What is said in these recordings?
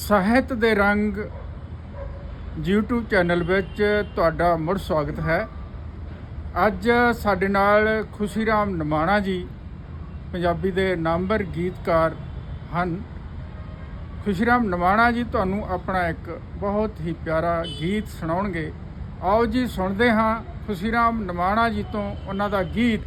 ਸਾਹਿਤ ਦੇ ਰੰਗ YouTube ਚੈਨਲ ਵਿੱਚ ਤੁਹਾਡਾ ਮੁੜ ਸਵਾਗਤ ਹੈ। ਅੱਜ ਸਾਡੇ ਨਾਲ ਖੁਸ਼ੀਰਾਮ ਨਮਾਣਾ ਜੀ, ਪੰਜਾਬੀ ਦੇ ਨਾਮਵਰ ਗੀਤਕਾਰ ਹਨ। ਖੁਸ਼ੀਰਾਮ ਨਮਾਣਾ ਜੀ, ਤੁਹਾਨੂੰ ਆਪਣਾ ਇੱਕ ਬਹੁਤ ਹੀ ਪਿਆਰਾ ਗੀਤ ਸੁਣਾਉਣਗੇ। ਆਓ ਜੀ, ਸੁਣਦੇ ਹਾਂ ਖੁਸ਼ੀਰਾਮ ਨਮਾਣਾ ਜੀ ਤੋਂ ਉਹਨਾਂ ਦਾ ਗੀਤ।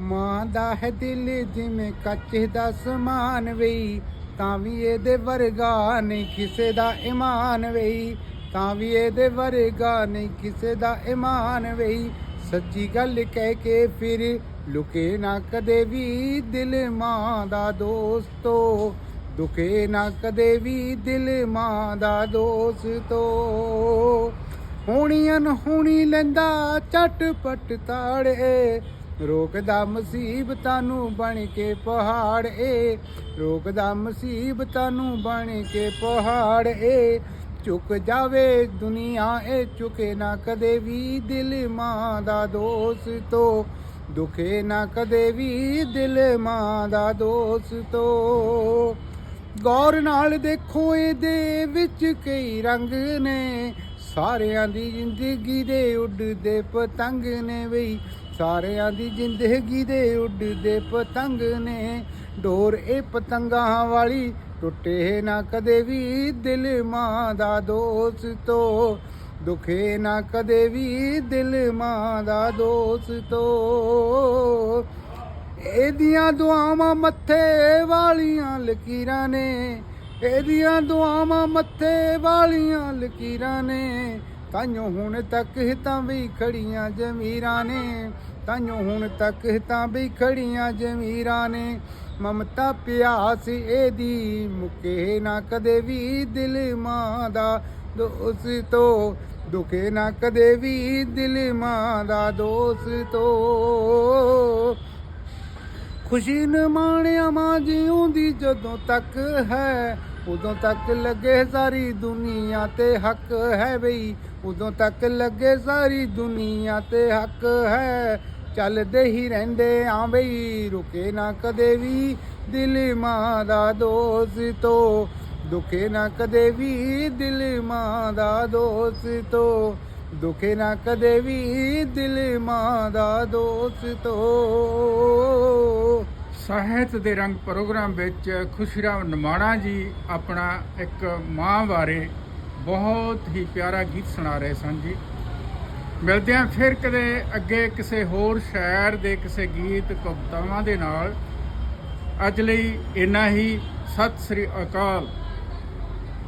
ਮਾਂ ਦਾ ਹੈ ਦਿਲ ਜਿਵੇਂ ਕੱਚ ਦਾ ਸਮਾਨ ਵੇਈ ਤਾਂ ਵੀ ਇਹਦੇ ਵਰਗਾ ਨਹੀਂ ਕਿਸੇ ਦਾ ਇਮਾਨ ਵੇਈ। ਤਾਂ ਵੀ ਇਹਦੇ ਵਰਗਾ ਨਹੀਂ ਕਿਸੇ ਦਾ ਇਮਾਨ ਵੇਈ। ਸੱਚੀ ਗੱਲ ਕਹਿ ਕੇ ਫਿਰ ਲੁਕੇ ਨਾ ਕਦੇ ਵੀ ਦਿਲ ਮਾਂ ਦਾ ਦੋਸਤੋ। ਦੁਖੇ ਨਾ ਕਦੇ ਵੀ ਦਿਲ ਮਾਂ ਦਾ ਦੋਸਤੋ। ਹੋਣੀਆਂ ਹੋਣੀ ਲੈਂਦਾ ਝਟਪਟ ਤਾੜੇ। ਰੋਕਦਾ ਮੁਸੀਬਤਾਂ ਨੂੰ ਬਣ ਕੇ ਪਹਾੜ ਏ ਰੋਕਦਾ ਮੁਸੀਬਤਾਂ ਨੂੰ ਬਣ ਕੇ ਪਹਾੜ। ਏ ਚੁੱਕ ਜਾਵੇ ਦੁਨੀਆ ਏ ਝੁਕੇ ਨਾ ਕਦੇ ਵੀ ਦਿਲ ਮਾਂ ਦਾ ਦੋਸਤੋ। ਦੁਖੇ ਨਾ ਕਦੇ ਵੀ ਦਿਲ ਮਾਂ ਦਾ ਦੋਸਤੋ। ਗੌਰ ਨਾਲ ਦੇਖੋ ਇਹਦੇ ਵਿੱਚ ਕਈ ਰੰਗ ਨੇ। ਸਾਰਿਆਂ ਦੀ ਜ਼ਿੰਦਗੀ ਦੇ ਉੱਡਦੇ ਪਤੰਗ ਨੇ ਬਈ। ਸਾਰਿਆਂ ਦੀ ਜ਼ਿੰਦਗੀ ਦੇ ਉੱਡਦੇ ਪਤੰਗ ਨੇ। ਡੋਰ ਇਹ ਪਤੰਗਾਂ ਵਾਲੀ, ਟੁੱਟੇ ਨਾ ਕਦੇ ਵੀ ਦਿਲ ਮਾਂ ਦਾ ਦੋਸਤੋ। ਦੁਖੇ ਨਾ ਕਦੇ ਵੀ ਦਿਲ ਮਾਂ ਦਾ ਦੋਸਤੋ। ਇਹਦੀਆਂ ਦੁਆਵਾਂ ਮੱਥੇ ਵਾਲੀਆਂ ਲਕੀਰਾਂ ਨੇ। ਇਹਦੀਆਂ ਦੁਆਵਾਂ ਮੱਥੇ ਵਾਲੀਆਂ ਲਕੀਰਾਂ ਨੇ। ਤਾਈਓ ਹੁਣ ਤੱਕ ਤਾਂ ਵੀ ਖੜੀਆਂ ਜ਼ਮੀਰਾਂ ਨੇ। ਤਾਈਓ ਹੁਣ ਤੱਕ ਹਿਤਾਂ ਵੀ ਖੜੀਆਂ ਜ਼ਮੀਰਾਂ ਨੇ। ਮਮਤਾ ਪਿਆਸ ਇਹਦੀ ਮੁਕੇ ਨਾ ਕਦੇ ਵੀ ਦਿਲ ਮਾਂ ਦਾ। ਦੋਸਤੋ ਦੁਖੇ ਨਾ ਕਦੇ ਵੀ ਦਿਲ ਮਾਂ ਦਾ। ਦੋਸਤੋ ਖੁਸ਼ੀ ਨ ਮਾਣਿਆ ਮਾਂ ਜਿਉਂਦੀ ਜਦੋਂ ਤੱਕ ਹੈ। ਉਦੋਂ ਤੱਕ ਲੱਗੇ ਸਾਰੀ ਦੁਨੀਆ ਤੇ ਹੱਕ ਹੈ ਬਈ। ਉਦੋਂ ਤੱਕ ਲੱਗੇ ਸਾਰੀ ਦੁਨੀਆ ਤੇ ਹੱਕ ਹੈ। ਚੱਲਦੇ ਹੀ ਰਹਿੰਦੇ ਆਂ ਬਈ, ਰੁਕੇ ਨਾ ਕਦੇ ਵੀ ਦਿਲ ਮਾਂ ਦਾ ਦੋਸਤੋ ਦੁਖੇ ਨਾ ਕਦੇ ਵੀ ਦਿਲ ਮਾਂ ਦਾ ਦੋਸਤੋ ਦੁਖੇ ਨਾ ਕਦੇ ਵੀ ਦਿਲ ਮਾਂ ਦਾ ਦੋਸਤੋ ਸਾਹਿਤ ਦੇ ਰੰਗ ਪ੍ਰੋਗਰਾਮ ਵਿੱਚ ਖੁਸ਼ੀਰਾਮ ਨਮਾਣਾ ਜੀ ਆਪਣਾ ਇੱਕ ਮਾਂ ਬਾਰੇ ਬਹੁਤ ਹੀ ਪਿਆਰਾ ਗੀਤ ਸੁਣਾ ਰਹੇ ਸਨ ਜੀ। ਮਿਲਦੇ ਹਾਂ ਫਿਰ ਕਦੇ ਅੱਗੇ ਕਿਸੇ ਹੋਰ ਸ਼ਾਇਰ ਦੇ ਕਿਸੇ ਗੀਤ ਕਵਿਤਾਵਾਂ ਦੇ ਨਾਲ। ਅੱਜ ਲਈ ਇੰਨਾ ਹੀ। ਸਤਿ ਸ੍ਰੀ ਅਕਾਲ।